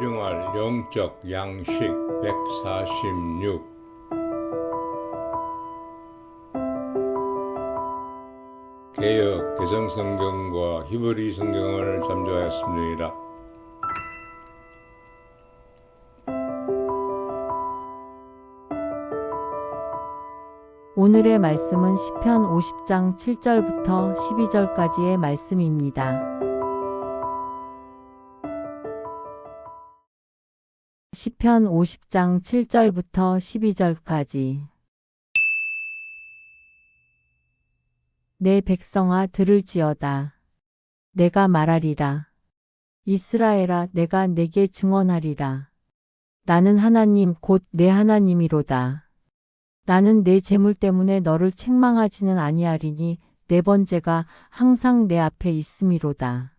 일용할 영적 양식 146 개혁 대성성경과 히브리 성경을 잠조하였습니다. 오늘의 말씀은 시편 50장 7절부터 12절까지의 말씀입니다. 시편 50장 7절부터 12절까지 내 백성아 들을지어다. 내가 말하리라. 이스라엘아 내가 내게 증언하리라. 나는 하나님 곧 내 하나님이로다. 나는 내 재물 때문에 너를 책망하지는 아니하리니 네 번째가 항상 내 앞에 있음이로다.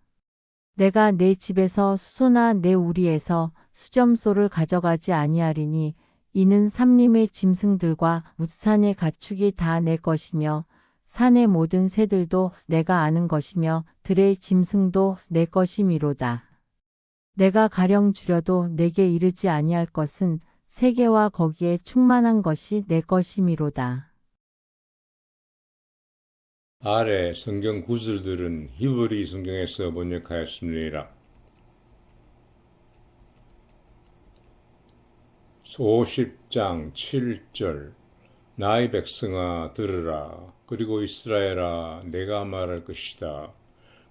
내가 내 집에서 수소나 내 우리에서 수점소를 가져가지 아니하리니 이는 삼림의 짐승들과 웃산의 가축이 다 내 것이며 산의 모든 새들도 내가 아는 것이며 들의 짐승도 내 것이미로다. 내가 가령 주려도 내게 이르지 아니할 것은 세계와 거기에 충만한 것이 내 것이미로다. 아래 성경 구절들은 히브리 성경에서 번역하였습니다. 50장 7절 나의 백성아 들으라 그리고 이스라엘아 내가 말할 것이다.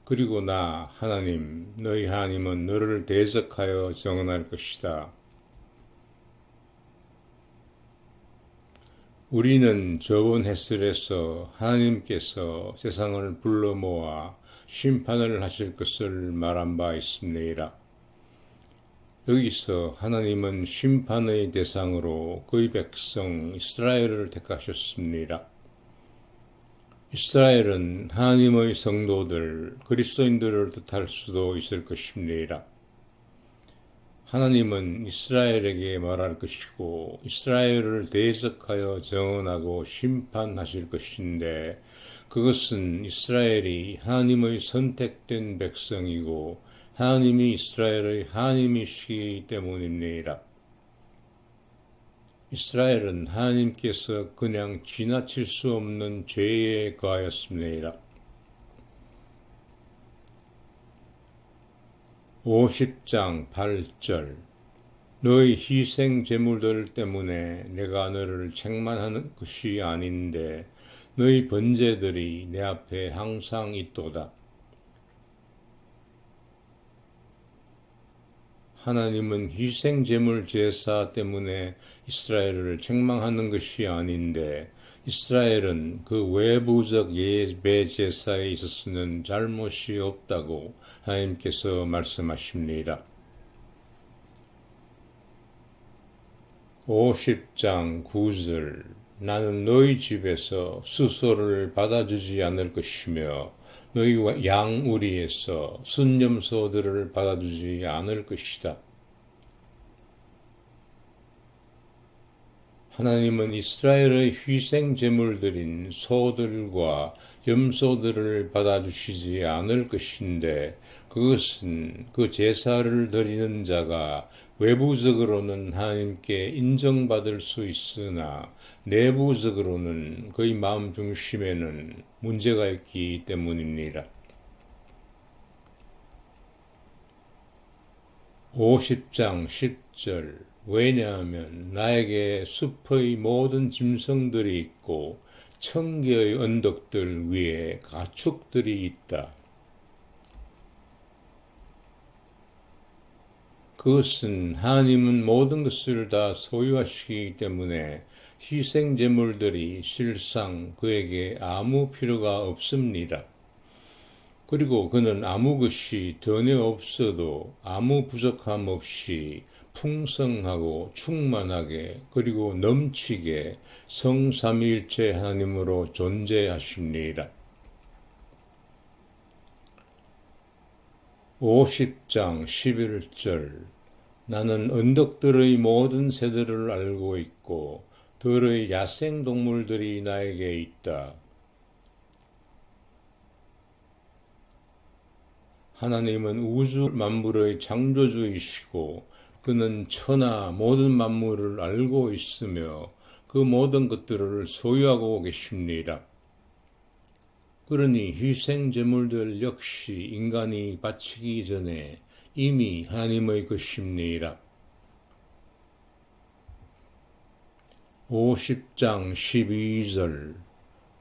그리고 나 하나님 너희 하나님은 너를 대적하여 정언할 것이다. 우리는 저번 햇슬에서 하나님께서 세상을 불러 모아 심판을 하실 것을 말한 바 있습니다. 여기서 하나님은 심판의 대상으로 그의 백성 이스라엘을 택하셨습니다. 이스라엘은 하나님의 성도들, 그리스도인들을 뜻할 수도 있을 것입니다. 하나님은 이스라엘에게 말할 것이고 이스라엘을 대적하여 정언하고 심판하실 것인데 그것은 이스라엘이 하나님의 선택된 백성이고 하나님이 이스라엘의 하나님이시기 때문입니다. 이스라엘은 하나님께서 그냥 지나칠 수 없는 죄에 거하였습니다. 50장 8절 너희 희생 제물들 때문에 내가 너를 책만하는 것이 아닌데 너희 번제들이 내 앞에 항상 있도다. 하나님은 희생 제물 제사 때문에 이스라엘을 책망하는 것이 아닌데 이스라엘은 그 외부적 예배 제사에 있어서는 잘못이 없다고 하나님께서 말씀하십니다. 50장 9절 나는 너희 집에서 수소를 받아주지 않을 것이며 너희 양우리에서 순념소들을 받아주지 않을 것이다. 하나님은 이스라엘의 희생 제물들인 소들과 염소들을 받아주시지 않을 것인데 그것은 그 제사를 드리는 자가 외부적으로는 하나님께 인정받을 수 있으나 내부적으로는 그의 마음 중심에는 문제가 있기 때문입니다. 50장 10절 왜냐하면 나에게 숲의 모든 짐승들이 있고 청계의 언덕들 위에 가축들이 있다. 그것은 하나님은 모든 것을 다 소유하시기 때문에 희생 제물들이 실상 그에게 아무 필요가 없습니다. 그리고 그는 아무 것이 전혀 없어도 아무 부족함 없이 풍성하고 충만하게 그리고 넘치게 성삼일체 하나님으로 존재하십니다. 50장 11절 나는 언덕들의 모든 새들을 알고 있고 들의 야생 동물들이 나에게 있다. 하나님은 우주 만물의 창조주이시고 그는 천하 모든 만물을 알고 있으며 그 모든 것들을 소유하고 계십니다. 그러니 희생 제물들 역시 인간이 바치기 전에 이미 하나님의 것입니다. 50장 12절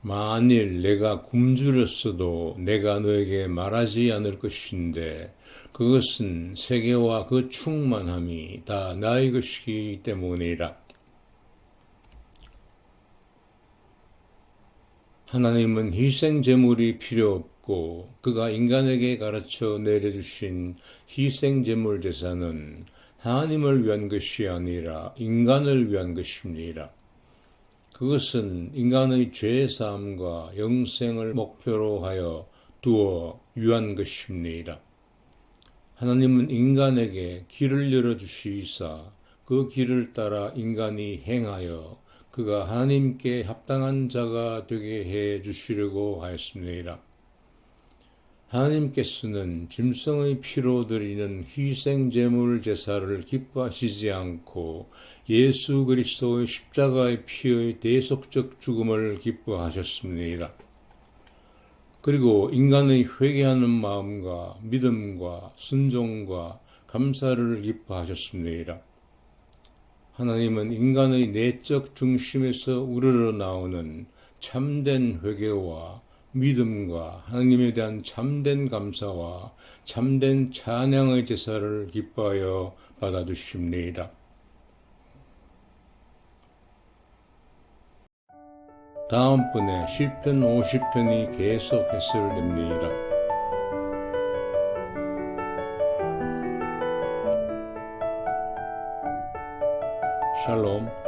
만일 내가 굶주렸어도 내가 너에게 말하지 않을 것인데 그것은 세계와 그 충만함이 다 나의 것이기 때문이라. 하나님은 희생 제물이 필요 없고 그가 인간에게 가르쳐 내려주신 희생 제물 제사는 하나님을 위한 것이 아니라 인간을 위한 것입니다. 그것은 인간의 죄 사함과 영생을 목표로 하여 두어 위한 것입니다. 하나님은 인간에게 길을 열어 주시사 그 길을 따라 인간이 행하여 그가 하나님께 합당한 자가 되게 해 주시려고 하였습니다. 하나님께서는 짐승의 피로 드리는 희생 제물 제사를 기뻐하시지 않고 예수 그리스도의 십자가의 피의 대속적 죽음을 기뻐하셨습니다. 그리고 인간의 회개하는 마음과 믿음과 순종과 감사를 기뻐하셨습니다. 하나님은 인간의 내적 중심에서 우러러 나오는 참된 회개와 믿음과 하나님에 대한 참된 감사와 참된 찬양의 제사를 기뻐하여 받아주십니다. 다음번에 시편 50편이 계속 해설됩니다. 샬롬